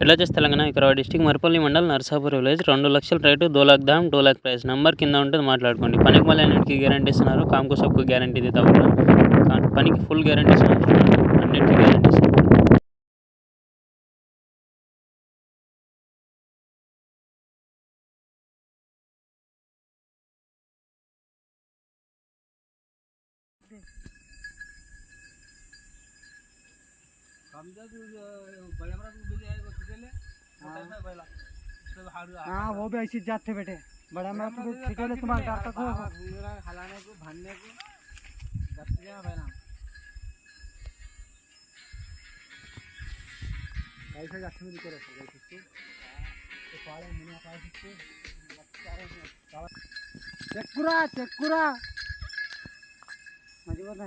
Villages Telangana Vikarabad district Maripalli mandal Narsapur village. రెండు లక్షల rate దో లాక్ దామ్ టూ లాక్ ప్రైస్. నెంబర్ కింద ఉంటుంది మాట్లాడుకోండి. పనికి మళ్ళీ అన్నింటికి గ్యారంటీ ఇస్తున్నారు. కామ్కు సబ్కు గ్యారంటీ ఇది తప్ప. పనికి ఫుల్ గ్యారంటీ ఇస్తున్నారు. అన్నింటికి గ్యారంటీ ఇస్తున్నారు. हाँ वो भी ऐसी जात थे बेटे। बड़ा मैं तुमको खिचौले तुम्हारे डाटा को हलाने को भरने को ऐसे जाते तो पाले मज़बूत है।